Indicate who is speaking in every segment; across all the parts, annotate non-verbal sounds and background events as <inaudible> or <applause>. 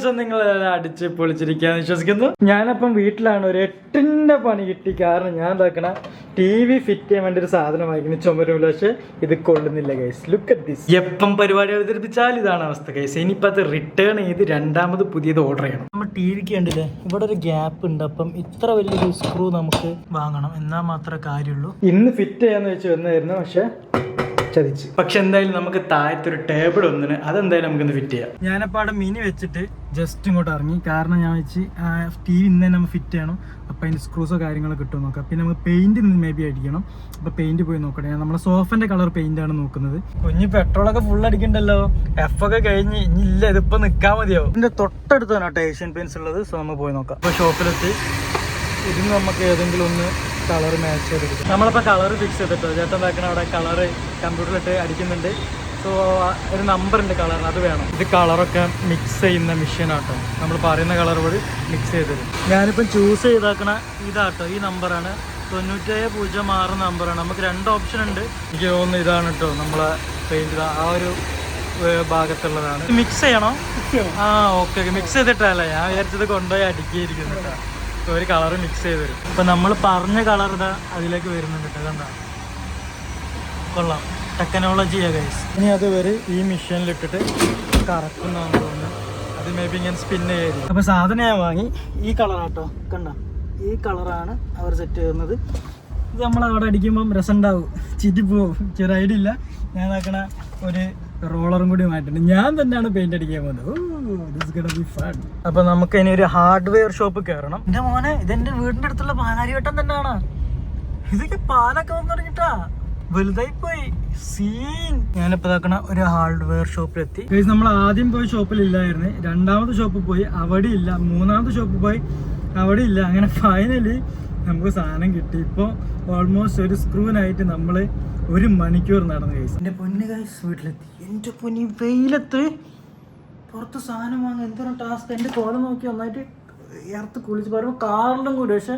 Speaker 1: Guys നിങ്ങൾ അടിച്ച് പൊളിച്ചിരിക്കാന്ന് വിശ്വസിക്കുന്നു? ഞാനപ്പം വീട്ടിലാണ് ഒരു എട്ടിന്റെ പണി കിട്ടി. കാരണം ഞാൻ എന്താക്കണ ടി വി ഫിറ്റ് ചെയ്യാൻ വേണ്ടി ഒരു സാധനം വാങ്ങിക്കുന്നു. ചുമരുമില്ല. പക്ഷെ ഇത് കൊള്ളുന്നില്ല ഗൈസ് ലുക്ക് അറ്റ് ദിസ് എപ്പം പരിപാടി അവതരിപ്പിച്ചാൽ ഇതാണ് അവസ്ഥ ഗൈസ് ഇനിയിപ്പോൾ അത് റിട്ടേൺ ചെയ്ത് രണ്ടാമത് പുതിയത് ഓർഡർ ചെയ്യണം. നമ്മൾ ടി വിക്ക് കണ്ടില്ലേ ഇവിടെ ഒരു ഗ്യാപ്പ് ഉണ്ട്. അപ്പം ഇത്ര വലിയൊരു സ്ക്രൂ നമുക്ക് വാങ്ങണം. എന്നാൽ മാത്രമേ കാര്യമുള്ളൂ. ഇന്ന് ഫിറ്റ് ചെയ്യാന്ന് വെച്ച് വന്നായിരുന്നു പക്ഷെ ചതിച്ച്. പക്ഷെ എന്തായാലും നമുക്ക് താഴത്തെ ഒരു ടേബിൾ ഒന്നിന് അതെന്തായാലും നമുക്കൊന്ന് ഫിറ്റ് ചെയ്യാം. ഞാനപ്പോൾ അവിടെ മിനി വെച്ചിട്ട് ജസ്റ്റ് ഇങ്ങോട്ട് ഇറങ്ങി. കാരണം ഞാൻ വെച്ച് സ്റ്റീൽ ഇന്ന് തന്നെ നമ്മൾ ഫിറ്റ് ചെയ്യണം. അപ്പോൾ അതിന്റെ സ്ക്രൂസോ കാര്യങ്ങളൊക്കെ കിട്ടുമോ നോക്കാം. പിന്നെ നമുക്ക് പെയിന്റ് നിന്ന് മേ ബി അടിക്കണം. അപ്പോൾ പെയിന്റ് പോയി നോക്കട്ടെ. നമ്മുടെ സോഫന്റെ കളർ പെയിന്റ് ആണ് നോക്കുന്നത്. കുഞ്ഞ് പെട്രോളൊക്കെ ഫുൾ അടിക്കണ്ടല്ലോ? എഫ് ഒക്കെ കഴിഞ്ഞ് ഇനി ഇല്ല ഇതിപ്പോൾ നിൽക്കാൻ മതിയോ ഇതിന്റെ തൊട്ടടുത്ത് തന്നെ കേട്ടോ ഏഷ്യൻ പെയിൻസ് ഉള്ളത്. സോ നമ്മൾ പോയി നോക്കാം. അപ്പോൾ ഷോപ്പിലെത്തി ഇതിന് നമുക്ക് ഏതെങ്കിലും ഒന്ന് കളർ മാച്ച് ചെയ്തെടുക്കും. നമ്മളിപ്പോൾ കളർ ഫിക്സ് ചെയ്തിട്ടോ? ചേട്ടൻ എന്താക്കണം അവിടെ കളർ കമ്പ്യൂട്ടറിലിട്ട് അടിക്കുന്നുണ്ട്. സോ ഒരു നമ്പർ ഉണ്ട് കളറിന് അത് വേണം. ഇത് കളറൊക്കെ മിക്സ് ചെയ്യുന്ന മെഷീനാട്ടോ നമ്മൾ പറയുന്ന കളർ കൂടി മിക്സ് ചെയ്ത് തരും ഞാനിപ്പം ചൂസ് ചെയ്താക്കണ ഇതാട്ടോ ഈ നമ്പറാണ് തൊണ്ണൂറ്റേഴ് പൂജ്യം ആറ് നമ്പറാണ് നമുക്ക് രണ്ട് ഓപ്ഷൻ ഉണ്ട്. എനിക്ക് തോന്നുന്നു ഇതാണ് കേട്ടോ നമ്മളെ പെയിന്റ് ആ ഒരു ഭാഗത്തുള്ളതാണ്. മിക്സ് ചെയ്യണോ? ആ ഓക്കെ മിക്സ് ചെയ്തിട്ടല്ല? ഞാൻ വിചാരിച്ചത് കൊണ്ടുപോയി അടുക്കിയിരിക്കുന്നു കേട്ടോ ഒരു കളർ മിക്സ് ചെയ്ത് തരും ഇപ്പൊ നമ്മൾ പറഞ്ഞ കളർ ഇതാ അതിലേക്ക് വരുന്നുണ്ട് കേട്ടോ കണ്ടാ കൊള്ളാം. ടെക്നോളജിയാ ഗൈസ് ഇനി അത് വരെ ഈ മെഷീനിലിട്ടിട്ട് കറക്കുന്നതാണ് തോന്നുന്നു. അത് മേ ബി ഇങ്ങനെ സ്പിൻ ചെയ്ത് അപ്പൊ സാധനം ഞാൻ വാങ്ങി. ഈ കളറാട്ടോ കണ്ട? ഈ കളറാണ് അവർ സെറ്റ് ചെയ്യുന്നത്. ഇത് നമ്മൾ അവിടെ അടിക്കുമ്പം രസമുണ്ടാവും ചിരി പോവും. ചെറിയ ഐഡിയ ഇല്ല. ഞാൻ ആക്കണ ഒരു റോളറും കൂടി മാറ്റുന്നുണ്ട് ഞാൻ തന്നെയാണ് പെയിന്റ് അടിക്കാൻ പോകുന്നത്. അപ്പൊ നമുക്ക് ഇനി ഒരു ഹാർഡ്വെയർ ഷോപ്പ് കയറണം എന്റെ മോനെ ഇതെന്റെ വീടിന്റെ അടുത്തുള്ള പാലാരിവട്ടം തന്നെയാണ്. ഇതൊക്കെ പാലൊക്കെ വന്നു തുടങ്ങിട്ടാ വലുതായി പോയി സീൻ ഞാനിപ്പോ ഇതാക്കണ ഒരു ഹാർഡ്വെയർ ഷോപ്പിലെത്തി നമ്മൾ ആദ്യം പോയ ഷോപ്പിൽ ഇല്ലായിരുന്നു രണ്ടാമത്തെ ഷോപ്പിൽ പോയി അവിടെ ഇല്ല മൂന്നാമത്തെ ഷോപ്പിൽ പോയി അവിടെ ഇല്ല അങ്ങനെ ഫൈനലി നമുക്ക് സാധനം കിട്ടി. ഇപ്പോൾ ഓൾമോസ്റ്റ് ഒരു സ്ക്രൂവിനായിട്ട് നമ്മൾ ഒരു മണിക്കൂർ നടന്നു കഴിച്ചു എന്റെ പൊന്നു കൈസ് വീട്ടിലെത്തി. എന്റെ പൊന്നി വെയിലത്ത് പുറത്ത് സാധനം വാങ്ങാൻ എന്തൊരു ടാസ്ക് എന്റെ കോലം നോക്കി ഒന്നായിട്ട് ഇറത്ത് കുളിച്ച്. പറയുമ്പോൾ കാറിലും കൂടി പക്ഷെ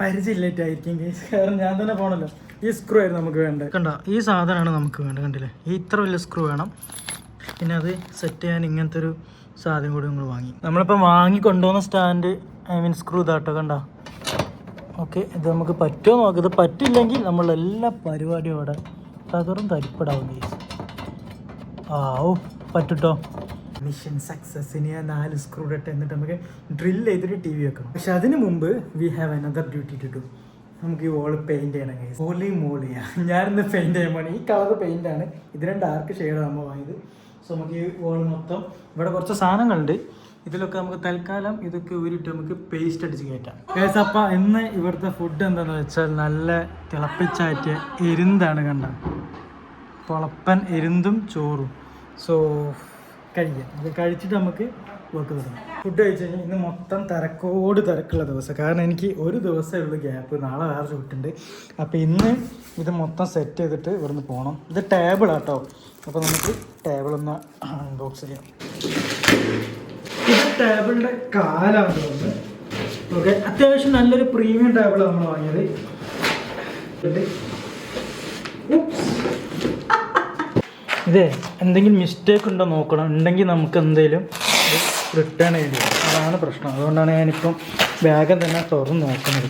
Speaker 1: പരിചയമില്ലായിട്ടായിരിക്കും കേസ് കാരണം ഞാൻ തന്നെ പോണല്ലോ. ഈ സ്ക്രൂ ആയിരുന്നു നമുക്ക് വേണ്ടത്. കണ്ട ഈ സാധനമാണ് നമുക്ക് വേണ്ടത് കണ്ടില്ലേ? ഈ ഇത്ര വലിയ സ്ക്രൂ വേണം. പിന്നെ അത് സെറ്റ് ചെയ്യാൻ ഇങ്ങനത്തെ ഒരു സാധനം കൂടി നമ്മൾ വാങ്ങി. നമ്മളിപ്പോൾ വാങ്ങി കൊണ്ടുവന്ന സ്റ്റാൻഡ് ഐ മീൻ സ്ക്രൂ ഇതാട്ടോ കണ്ട? ഓക്കെ ഇത് നമുക്ക് പറ്റുമോ നോക്കാം. ഇത് പറ്റില്ലെങ്കിൽ നമ്മളെല്ലാ പരിപാടിയും അവിടെ തകറും തരിപ്പടാവും ആ ഓ പറ്റുട്ടോ? മിഷൻ സക്സസ് ഇനി നാല് സ്ക്രൂ ഇട്ട് എന്നിട്ട് നമുക്ക് ഡ്രിൽ ചെയ്തിട്ട് ടി വി വെക്കണം. പക്ഷെ അതിന് മുമ്പ് we have another duty to do നമുക്ക് ഈ വോൾ പെയിന്റ് ചെയ്യണം ഗൈസ് വോളി മോളിയാ ഞാനിന്ന് പെയിന്റ് ചെയ്യാൻ പോണി. ഈ കളർ പെയിന്റ് ആണ്. ഇതിലും ഡാർക്ക് ഷെയ്ഡാണ് നമ്മൾ വാങ്ങിയത്. സോ നമുക്ക് ഈ വോൾ മൊത്തം ഇവിടെ കുറച്ച് സാധനങ്ങളുണ്ട്. ഇതിലൊക്കെ നമുക്ക് തൽക്കാലം ഇതൊക്കെ ഊരിട്ട് നമുക്ക് പേസ്റ്റ് അടിച്ച് കയറ്റാം. കേസ് അപ്പ ഇന്ന് ഇവിടുത്തെ ഫുഡ് എന്താണെന്ന് വെച്ചാൽ നല്ല തിളപ്പിച്ചാറ്റിയ എരുന്താണ് കണ്ട. പൊളപ്പൻ എരുന്തും ചോറും. സോ കഴിക്കാം. അത് കഴിച്ചിട്ട് നമുക്ക് തുടങ്ങാം. ഫുഡ് കഴിച്ച് കഴിഞ്ഞാൽ ഇന്ന് മൊത്തം തിരക്കോട് തിരക്കുള്ള ദിവസം. കാരണം എനിക്ക് ഒരു ദിവസമേ ഉള്ളൂ ഗ്യാപ്പ് നാളെ വേറെ ഷൂട്ടുണ്ട് അപ്പോൾ ഇന്ന് ഇത് മൊത്തം സെറ്റ് ചെയ്തിട്ട് ഇവിടുന്ന് പോകണം ഇത് ടേബിളാട്ടോ അപ്പോൾ നമുക്ക് ടേബിൾ ഒന്ന് അൺബോക്സ് ചെയ്യാം. ഇത് ടേബിളിന്റെ കാലാണ് തോന്നുന്നത്. ഓക്കെ അത്യാവശ്യം നല്ലൊരു പ്രീമിയം ടേബിൾ നമ്മൾ വാങ്ങിയത്. ഇതേ എന്തെങ്കിലും മിസ്റ്റേക്ക് ഉണ്ടോ നോക്കണം. ഉണ്ടെങ്കിൽ നമുക്ക് എന്തെങ്കിലും റിട്ടേൺ ചെയ്തു. അതാണ് പ്രശ്നം. അതുകൊണ്ടാണ് ഞാനിപ്പം ബാഗം തന്നെ തുറന്ന് നോക്കുന്നത്.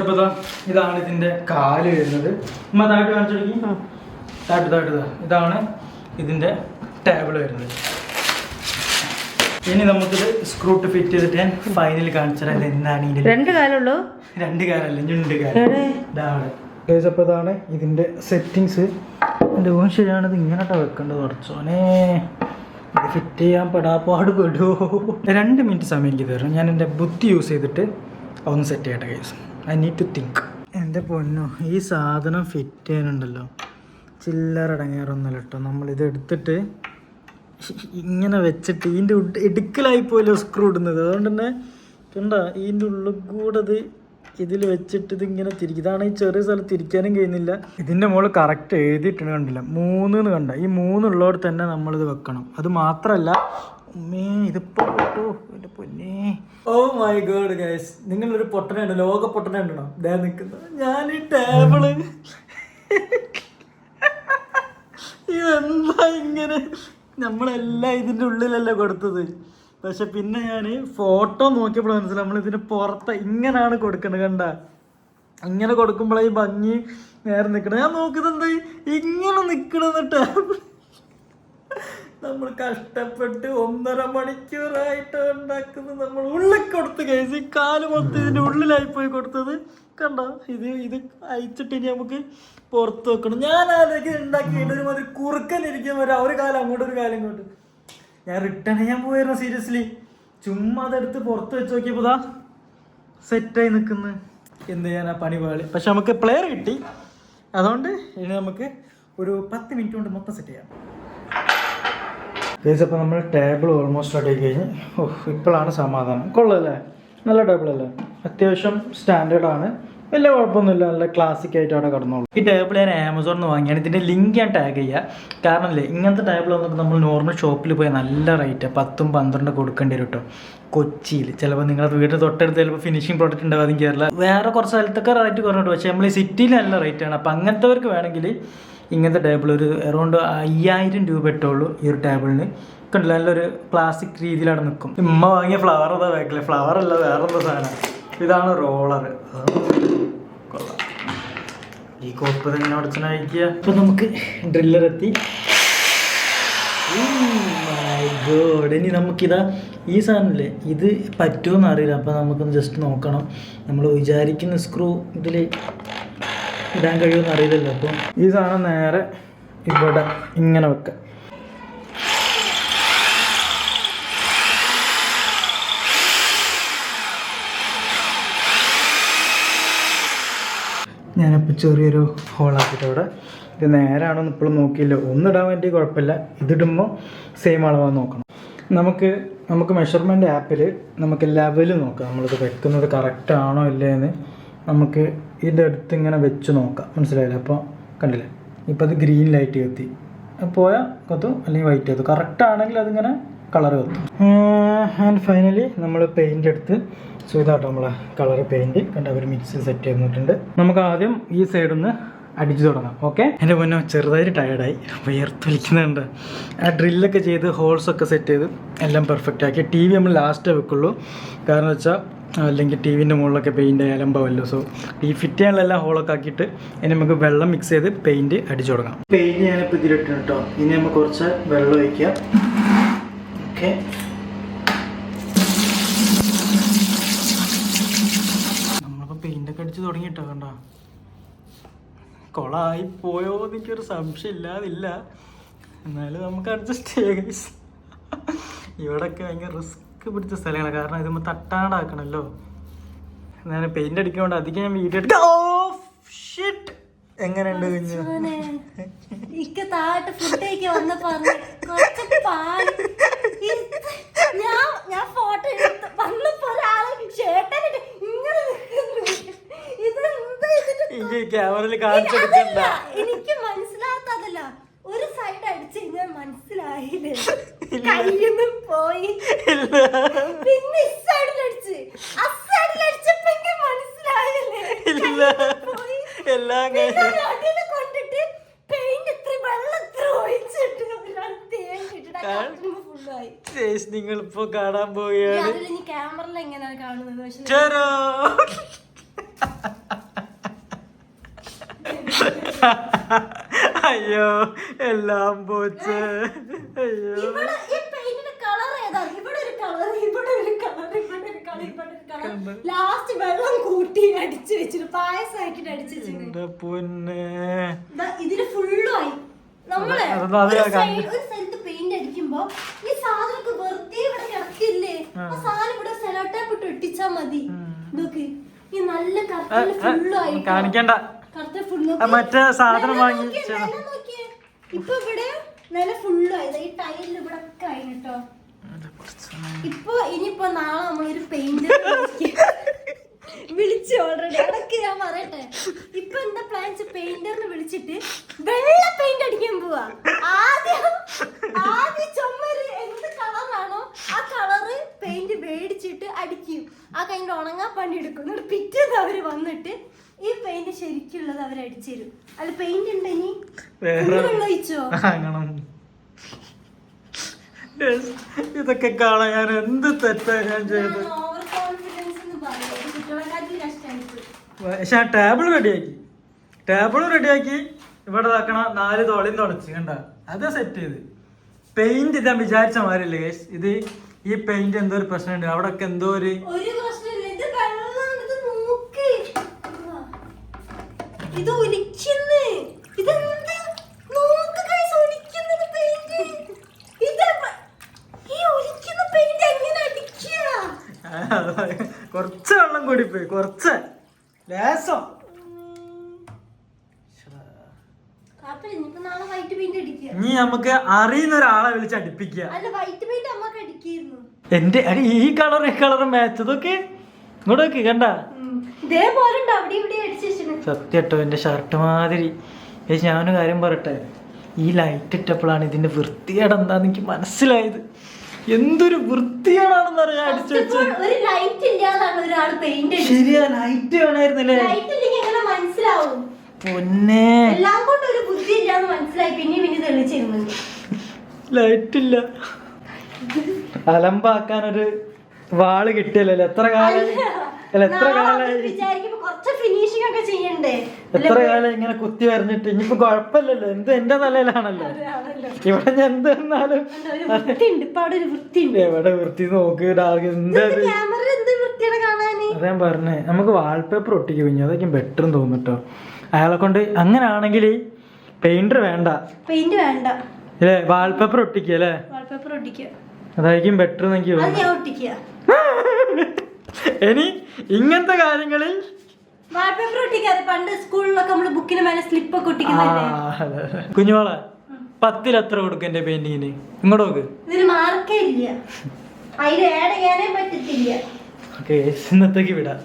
Speaker 1: അപ്പോൾ ഇതാ ഇതാണ് ഇതിന്റെ കാൽ വരുന്നത്. ഉമ്മ താട്ട് കാണിച്ചെടുക്കി താട്ട് താട്ട് ഇതാണ് ഇതിന്റെ ടേബിൾ വരുന്നത്. ഇനി നമുക്കിത് സ്ക്രൂട്ട് ഫിറ്റ് ചെയ്തിട്ട് ഞാൻ ഫൈനൽ കാണിച്ചാൽ എന്താണ് ഇതിന്റെ
Speaker 2: രണ്ട് കാലുള്ളൂ?
Speaker 1: രണ്ട് കാലല്ല? ഞുണ്ട് കാലം. ഇതാണ് ഗൈസ് അപ്പോൾ ഇതാണ് ഇതിന്റെ സെറ്റിങ്സ് എന്റെ ഓൺ ശരിയാണ് ഇത് ഇങ്ങനെട്ടാ വെക്കേണ്ടത് കുറച്ചോനെ ഇത് ഫിറ്റ് ചെയ്യാൻ പെടാപ്പാട് പെടുമോ രണ്ട് മിനിറ്റ് സമയം എനിക്ക് തരണം. ഞാൻ എന്റെ ബുദ്ധി യൂസ് ചെയ്തിട്ട് ഒന്ന് സെറ്റ് ചെയ്യട്ടെ case I need to think എന്റെ പൊന്നോ ഈ സാധനം ഫിറ്റ് ചെയ്യാനുണ്ടല്ലോ. ചില്ലറ അടങ്ങാറൊന്നുമല്ല കേട്ടോ നമ്മളിത് എടുത്തിട്ട് ഇങ്ങനെ വെച്ചിട്ട് ഇതിന്റെ ഇടുക്കലായി പോയല്ലോ സ്ക്രൂ ഇടുന്നത്. അതുകൊണ്ട് തന്നെ കണ്ട ഇതിന്റെ ഉള്ളിൽ കൂടെ ഇതിൽ വെച്ചിട്ട് ഇതിങ്ങനെ തിരിക്കും. ഇതാണ് ഈ ചെറിയ സ്ഥലത്ത് തിരിക്കാനും കഴിയുന്നില്ല. ഇതിന്റെ മുകളിൽ കറക്റ്റ് എഴുതിയിട്ടുണ്ട് കണ്ടില്ല. മൂന്ന് കണ്ട. ഈ മൂന്നുള്ളവർ തന്നെ നമ്മളിത് വെക്കണം. അത് മാത്രമല്ല ഉമ്മേ ഇതിപ്പോ പൊട്ടോ. എന്റെ പൊന്നേ. ഓ മൈ ഗോഡ് ഗൈസ് നിങ്ങളൊരു പൊട്ടനുണ്ട് ലോക പൊട്ടനുണ്ടോ ദേ നിൽക്കുന്നത് ഞാൻ ഈ ടേബിൾ ഇതെന്താ ഇങ്ങനെ? നമ്മളെല്ലാം ഇതിന്റെ ഉള്ളിലല്ലേ കൊടുത്തത്. പക്ഷെ പിന്നെ ഞാൻ ഫോട്ടോ നോക്കിയപ്പോൾ മനസ്സിലായി. നമ്മൾ ഇതിന് പുറത്ത് ഇങ്ങനെയാണ് കൊടുക്കുന്നത് കണ്ട. ഇങ്ങനെ കൊടുക്കുമ്പോഴേ ഈ ഭംഗി നേരെ നിൽക്കണം ഞാൻ നോക്കുന്നത് ഇങ്ങനെ നിൽക്കണമെന്നിട്ട് നമ്മൾ കഷ്ടപ്പെട്ട് ഒന്നര മണിക്കൂറായിട്ട് ഉണ്ടാക്കുന്നത് നമ്മൾ ഉള്ളിൽ കൊടുത്ത് കഴിച്ച് കാൽ മൊത്തം ഇതിന്റെ ഉള്ളിലായി പോയി കൊടുത്തത്. കണ്ടോ? ഇത് ഇത് അയച്ചിട്ട് ഇനി നമുക്ക് പുറത്ത് വെക്കണം. ഞാൻ ആലോചിക്കുന്നത് ഉണ്ടാക്കിയിട്ട് ഒരു മതി വരാം ഒരു കാലം അങ്ങോട്ട് ഒരു കാലം ഇങ്ങോട്ട്. ഞാൻ റിട്ടേൺ ചെയ്യാൻ പോയിരുന്നു സീരിയസ്ലി ചുമ്മാ അതെടുത്ത് പുറത്ത് വെച്ച് നോക്കിയപ്പോൾ സെറ്റ് സെറ്റായി നിൽക്കുന്നു. എന്ത് ചെയ്യാൻ ആ പണി പാളി. പക്ഷെ നമുക്ക് പ്ലെയർ കിട്ടി. അതുകൊണ്ട് ഇനി നമുക്ക് ഒരു പത്ത് മിനിറ്റ് കൊണ്ട് മൊത്തം സെറ്റ് ചെയ്യാം. അപ്പോൾ നമ്മൾ ടേബിൾ ഓൾമോസ്റ്റ് റെഡി കഴിഞ്ഞ്. ഓഹ് ഇപ്പോഴാണ് സമാധാനം. കൊള്ളല്ലേ നല്ല ടേബിൾ അല്ലേ? അത്യാവശ്യം സ്റ്റാൻഡേർഡ് ആണ്. വലിയ കുഴപ്പമൊന്നുമില്ല. നല്ല ക്ലാസിക് ആയിട്ട് അവിടെ കിടന്നോളൂ. ഈ ടേബിൾ ഞാൻ ആമസോണിൽ നിന്ന് വാങ്ങിയാണ്. ഇതിന്റെ ലിങ്ക് ഞാൻ ടാഗ് ചെയ്യുക കാരണം അല്ലേ ഇങ്ങനത്തെ ടേബിൾ വന്നിട്ട് നമ്മൾ നോർമൽ ഷോപ്പിൽ പോയി നല്ല റേറ്റ് പത്തും പന്ത്രണ്ടും കൊടുക്കേണ്ടി വരും കേട്ടോ കൊച്ചിയിൽ ചിലപ്പോൾ നിങ്ങളുടെ വീടിന് തൊട്ടടുത്ത് ചിലപ്പോൾ ഫിനിഷിംഗ് പ്രോഡക്റ്റ് ഉണ്ടാവാതെ കയറില്ല വേറെ കുറച്ച് സ്ഥലത്തൊക്കെ റേറ്റ് കുറഞ്ഞിട്ട് പക്ഷേ നമ്മൾ ഈ സിറ്റിയിൽ നല്ല റേറ്റാണ് അപ്പോൾ അങ്ങനത്തെവർക്ക് വേണമെങ്കിൽ ഇങ്ങനത്തെ ടേബിൾ ഒരു അറൗണ്ട് അയ്യായിരം രൂപ ഇട്ടുള്ളൂ ഈ ഒരു ടേബിളിന് കണ്ടില്ല? നല്ലൊരു ക്ലാസിക് രീതിയിലാണ് നിൽക്കും ഉമ്മ വാങ്ങിയ ഫ്ലവർ അതാ വേക്കില്ല ഫ്ലവർ അല്ല വേറെ എന്താ സാധനം? ഇതാണ് റോളർ കൊള്ളാം. ഈ കോപ്പ് തന്നെ അടച്ചന അയക്കുക അപ്പൊ നമുക്ക് ഡ്രില്ലർ എത്തി. ഗോഡ് ഇനി നമുക്കിതാ ഈ സാധനമില്ലേ ഇത് പറ്റുമെന്ന് അറിയില്ല. അപ്പോൾ നമുക്കൊന്ന് ജസ്റ്റ് നോക്കണം. നമ്മൾ വിചാരിക്കുന്ന സ്ക്രൂ ഇതിൽ ഇടാൻ കഴിയുമെന്ന് അറിയില്ലല്ലോ. അപ്പോൾ ഈ സാധനം നേരെ ഇവിടെ ഇങ്ങനെ വെക്കാം. ഞാനിപ്പോൾ ചെറിയൊരു ഹോളാക്കിയിട്ട് അവിടെ ഇത് നേരാണോ എന്ന് ഇപ്പോഴും നോക്കിയില്ല. ഒന്നിടാൻ വേണ്ടി കുഴപ്പമില്ല. ഇതിടുമ്പോൾ സെയിം അളവാൻ നോക്കണം. നമുക്ക് നമുക്ക് മെഷർമെന്റ് ആപ്പിൽ നമുക്ക് ലെവൽ നോക്കാം. നമ്മളിത് വെക്കുന്നത് കറക്റ്റ് ആണോ ഇല്ലേ നമുക്ക് ഇതിന്റെ അടുത്ത് ഇങ്ങനെ വെച്ച് നോക്കാം. മനസ്സിലായില്ലേ? അപ്പോൾ കണ്ടില്ലേ? ഇപ്പോൾ അത് ഗ്രീൻ ലൈറ്റ് കത്തി പോയാൽ കത്തും അല്ലെങ്കിൽ വൈറ്റ് കത്തും. കറക്റ്റ് ആണെങ്കിൽ അതിങ്ങനെ കളർ ആൻഡ് ഫൈനലി നമ്മൾ പെയിന്റ് എടുത്ത് സോ ഇതാട്ടോ നമ്മളെ കളർ പെയിന്റ് കണ്ട അവർ മിക്സ് സെറ്റ് ചെയ്തിട്ടുണ്ട് നമുക്ക് ആദ്യം ഈ സൈഡിൽ നിന്ന് അടിച്ചു തുടങ്ങാം ഓക്കെ എന്റെ മുന്നേ ചെറുതായിട്ട് ടയർഡായി വിയർത്തൊലിക്കുന്നുണ്ട് ആ ഡ്രില്ലൊക്കെ ചെയ്ത് ഹോൾസൊക്കെ സെറ്റ് ചെയ്ത് എല്ലാം പെർഫെക്റ്റ് ആക്കി. ടി വി നമ്മൾ ലാസ്റ്റേ വെക്കുള്ളൂ. കാരണം വെച്ചാൽ അല്ലെങ്കിൽ ടി വിന്റെ മുകളിലൊക്കെ പെയിന്റ് അലമ്പാവല്ലോ സോ ഈ ഫിറ്റ് ചെയ്യാനുള്ള ഹോളൊക്കെ ആക്കിയിട്ട് ഇനി നമുക്ക് വെള്ളം മിക്സ് ചെയ്ത് പെയിന്റ് അടിച്ചു തുടങ്ങാം. പെയിന്റ് ഞാനിപ്പോൾ ഇതിലിട്ടുണ്ട് കേട്ടോ ഇനി നമുക്ക് കുറച്ച് വെള്ളം ഒഴിക്കാം. ഓക്കെ. നമ്മളിപ്പോൾ പെയിന്റ് ഒക്കെ അടിച്ച് തുടങ്ങിയിട്ടോ കണ്ടോ? കൊളായി പോയോ എനിക്കൊരു സംശയം ഇല്ലാതില്ല എന്നാലും നമുക്ക് അഡ്ജസ്റ്റ് ചെയ്യാം. ഇവിടെയൊക്കെ ഭയങ്കര റിസ്ക് പിടിച്ച സ്ഥലങ്ങളാണ് കാരണം ഇത് തട്ടാണ്ടാക്കണമല്ലോ ഞാൻ പെയിന്റ് അടിക്കുന്നതുകൊണ്ട് അധികം ഞാൻ വീഡിയോ എടുക്കാം ഷിറ്റ് എങ്ങനെയുണ്ട് കുഞ്ഞു?
Speaker 2: ഇക്ക താഴോട്ട് ഫുഡ് കഴിക്കാൻ വന്നപ്പോ കുറച്ച് പാൽ. ഞാൻ ഞാൻ ഫോട്ടോ എടുത്ത് വന്നപ്പോ ഒരാൾ ചേട്ടനിട്ട് ഇങ്ങനെ
Speaker 1: ക്യാമറയിൽ കാണിച്ചെടുക്കണ്ട
Speaker 2: എനിക്ക് മനസ്സിലാത്തതല്ല ഒരു സൈഡ് അടിച്ച് കഴിഞ്ഞാൽ മനസ്സിലായില്ലേ? കയ്യിന്ന് പോയി. പിന്നെ അസൈഡിൽ അടിച്ചപ്പോ എനിക്ക് മനസ്സിലായില്ലേ?
Speaker 1: എല്ലാം
Speaker 2: കൊണ്ടിട്ട് പെയിന്റ് ഇത്രയും വെള്ളം ഇത്ര ഒഴിച്ചിട്ട് ഒരാൾ തേങ്ങിട്ടിട്ട്
Speaker 1: നിങ്ങൾ ഇപ്പൊ കാണാൻ പോവുകയാണ്.
Speaker 2: ക്യാമറയിൽ എങ്ങനെയാണ് കാണുന്നത്?
Speaker 1: അയ്യോ എല്ലാം പോച്ച്. അയ്യോ.
Speaker 2: ലാസ്റ്റ് വെള്ളം കൂട്ടി അടിച്ചു വെച്ചിട്ട് പായസമാക്കിട്ട് അടിച്ചു വെച്ചിട്ട്.
Speaker 1: എന്റെ പൊന്നെ.
Speaker 2: ഇതിന് ഫുള്ളും ആയി.
Speaker 1: നമ്മൾ
Speaker 2: ഒരു
Speaker 1: കണ്ടു.
Speaker 2: ഒരു സ്ഥലത്ത് പെയിന്റ് അടിക്കുമ്പോ ഈ സാധനമൊക്കെ വെറുതെ ഇവിടെ കിടക്കില്ലേ? ആ. സാധനം ഇവിടെ സെലോട്ടേപ്പ് ഇട്ട് ഒട്ടിച്ചാ മതി. നോക്ക് ഈ നല്ല കറുത്തിൽ ഫുള്ളും ആയി
Speaker 1: കാണിക്കണ്ട.
Speaker 2: കറുത്ത ഫുള്ള്
Speaker 1: ആ, മറ്റേ സാധനം വാങ്ങി ചെയ്തോ.
Speaker 2: ഇപ്പൊ ഇവിടെ നില ഫുള്ളും ആയി. ഈ ടൈലിൽ ഇവിടെ ഒക്കെ ആയി കേട്ടോ ഇപ്പൊ ഇനിയിപ്പോ നാളെ നമ്മളൊരു പെയിന്റ് <laughs> വിളിച്ചു ഓൾറെഡി അതൊക്കെ ഞാൻ പറയട്ടെ. ഇപ്പൊ എന്താ പ്ലാൻ പെയിന്ററിനെ വിളിച്ചിട്ട് വെള്ള പെയിന്റ് അടിക്കാൻ പോവാ. ആദ്യം ആദ്യം ചുമര് എന്ത് കളറാണോ ആ കളറ് പെയിന്റ് മേടിച്ചിട്ട് അടിക്കും. ആ കഴിഞ്ഞിട്ട് ഉണങ്ങാൻ പണി എടുക്കും. എന്നിട്ട് പിറ്റേന്ന് അവർ വന്നിട്ട് ഈ പെയിന്റ് ശരിക്കുള്ളത് അവർ അടിച്ചു തരും. അല്ല പെയിന്റ് ഉണ്ടെങ്കിൽ വെള്ളം ഒഴിച്ചോ?
Speaker 1: ഇതൊക്കെ കാണാൻ ഞാൻ എന്ത് തെറ്റാ ഞാൻ ചെയ്തത്? പക്ഷെ ആ ടേബിൾ റെഡിയാക്കി ടേബിൾ റെഡിയാക്കി ഇവിടെ ഇതാക്കണ നാല് തോളിയും തുടച്ച് കണ്ട? അത് സെറ്റ് ചെയ്ത്. പെയിന്റ് ഇതാ വിചാരിച്ച മാതിരില്ലേ ഗൈസ് ഇത് ഈ പെയിന്റ് എന്തോ ഒരു പ്രശ്നമുണ്ട്. അവിടെ ഒക്കെ എന്തോ ഒരു
Speaker 2: ഇത് ഒലിക്കുന്നു. ഇതെന്ത്? നോക്ക് ഒലിക്കുന്നത് പെയിന്റ് ഇത് ഈ ഒലിക്കുന്ന പെയിന്റ് എങ്ങനെ അടിക്കുക?
Speaker 1: കുറച്ച് വെള്ളം കൂടി പോയി കുറച്ച്. ലേസം. ഇനി നമുക്ക് അറിയുന്ന ഒരാളെ വിളിച്ച് അടുപ്പിക്കുക. എന്റെ അടി ഈ കളർ ഈ കളർ മാച്ച് ഇതൊക്കെ ഇങ്ങോട്ട് നോക്ക് കണ്ട? സത്യട്ടോ എന്റെ ഷർട്ട് മാതിരി. ഞാനൊരു കാര്യം പറട്ടെ ഈ ലൈറ്റ് ഇട്ടപ്പോഴാണ് ഇതിന്റെ വൃത്തികേട് എന്താന്ന് എനിക്ക് മനസ്സിലായത്. എന്തൊരു വൃത്തിയാണെന്ന് അറിയാൻ അടിച്ചു
Speaker 2: ഒരു ലൈറ്റ് ഇല്ലാതാണ് ഒരാൾ പെയിന്റ്
Speaker 1: ശരിയാ ലൈറ്റ് വേണമായിരുന്നല്ലേ?
Speaker 2: ലൈറ്റ് ഇല്ലെങ്കിൽ എങ്ങനെ മനസ്സിലാവും?
Speaker 1: പൊന്നേ.
Speaker 2: എല്ലാം കൊണ്ട് ഒരു ബുദ്ധി ഇല്ലാന്ന് മനസ്സിലായി പിന്നെ പിന്നെ തെളിച്ചിരുന്നത്
Speaker 1: ലൈറ്റ് ഇല്ല. അലമ്പാക്കാൻ ഒരു വാൾ കിട്ടിയല്ലോ എത്ര കാലം? അല്ല എത്ര
Speaker 2: വിചാരിക്കുമ്പോ കുറച്ച് ഫിനിഷിംഗ് ഒക്കെ ചെയ്യണ്ടേ?
Speaker 1: എത്ര കാലം ഇങ്ങനെ കുത്തി വരഞ്ഞിട്ട്? ഇനിയിപ്പോ കുഴപ്പമില്ലല്ലോ. എന്ത് എന്റെ തലയിലാണല്ലോ. ഇവിടെ ഞാൻ എന്ത്
Speaker 2: വൃത്തിയുണ്ട്.
Speaker 1: എവിടെ വൃത്തി നോക്ക്? അതാ ഞാൻ പറഞ്ഞേ നമുക്ക് വാൾപേപ്പർ ഒട്ടിക്ക്. കുഞ്ഞു അതൊക്കെ ബെറ്റർ തോന്നിട്ടോ അയാളെ കൊണ്ട് അങ്ങനെയാണെങ്കിൽ പെയിന്റർ വേണ്ട.
Speaker 2: പെയിന്റ് വേണ്ട.
Speaker 1: അല്ലേ? വാൾപേപ്പർ ഒട്ടിക്കുക അല്ലേ?
Speaker 2: വാൾപേപ്പർ ഒട്ടിക്കുക
Speaker 1: അതായിരിക്കും ബെറ്റർ എന്ന് എനിക്ക്
Speaker 2: അത്
Speaker 1: തോന്നുന്നു.
Speaker 2: ഒട്ടിക്കുക. <laughs>
Speaker 1: ഇനി ഇങ്ങനത്തെ കാര്യങ്ങളിൽ
Speaker 2: വാൾപേപ്പർ ഒട്ടിക്കാതെ പണ്ട് സ്കൂളിലൊക്കെ നമ്മൾ ബുക്കിന് മേലെ സ്ലിപ്പ് ഒക്കെ ഒട്ടിക്കുന്നല്ലേ
Speaker 1: കുഞ്ഞുമോളെ പത്തിൽ എത്ര കൊടുക്കും എന്റെ പെയിന്റിങ്ങിന് ഇങ്ങോട്ട് നോക്ക്.
Speaker 2: ഇതിന് മാർക്കേ ഇല്ല. അതിൽ ആഡ് ചെയ്യാനേ പറ്റത്തില്ല.
Speaker 1: ഓക്കെ ഇന്നത്തേക്ക് വിടാം.